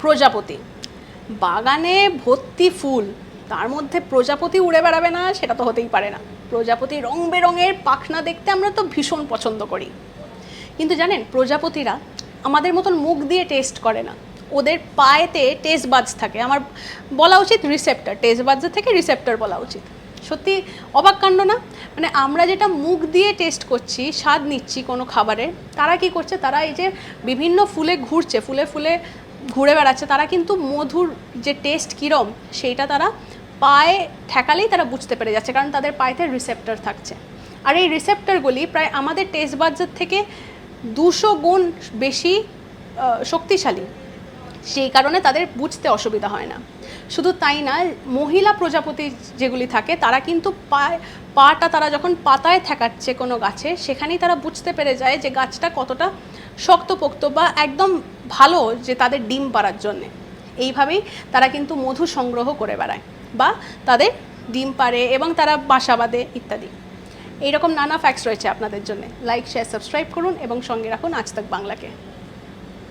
প্রজাপতি। বাগানে ভর্তি ফুল, তার মধ্যে প্রজাপতি উড়ে বেড়াবে না, সেটা তো হতেই পারে না। প্রজাপতি রং বেরঙের পাখনা দেখতে আমরা তো ভীষণ পছন্দ করি। কিন্তু জানেন, প্রজাপতিরা আমাদের মতন মুখ দিয়ে টেস্ট করে না। ওদের পায়েতে টেস্ট বাজ থাকে। আমার বলা উচিত রিসেপ্টার টেস্ট বাজের থেকে রিসেপ্টার বলা উচিত। সত্যি অবাক কাণ্ড না? মানে আমরা যেটা মুখ দিয়ে টেস্ট করছি, স্বাদ নিচ্ছি কোনো খাবারের তারা কি করছে? তারা এই যে বিভিন্ন ফুলে ঘুরছে, ফুলে ফুলে ঘুরে বেড়াচ্ছে, তারা কিন্তু মধুর যে টেস্ট কীরম সেইটা তারা পায়ে ঠেকালেই তারা বুঝতে পেরে যাচ্ছে, কারণ তাদের পায়েতে রিসেপ্টার থাকছে। আর এই রিসেপ্টারগুলি প্রায় আমাদের টেস্ট বাজার থেকে দুশো গুণ বেশি শক্তিশালী। সেই কারণে তাদের বুঝতে অসুবিধা হয় না। শুধু তাই না, মহিলা প্রজাপতি যেগুলি থাকে, তারা কিন্তু পায়, পাটা তারা যখন পাতায় ঠেকাচ্ছে কোনো গাছে, সেখানেই তারা বুঝতে পেরে যায় যে গাছটা কতটা শক্তপোক্ত বা একদম ভালো যে তাদের ডিম পাড়ার জন্যে। এইভাবেই তারা কিন্তু মধু সংগ্রহ করে বেড়ায় বা তাদের ডিম পাড়ে এবং তারা বাসা বাঁধে ইত্যাদি। এইরকম নানা ফ্যাক্টস রয়েছে আপনাদের জন্য। লাইক শেয়ার সাবস্ক্রাইব করুন এবং সঙ্গে রাখুন আজ তাক বাংলাকে।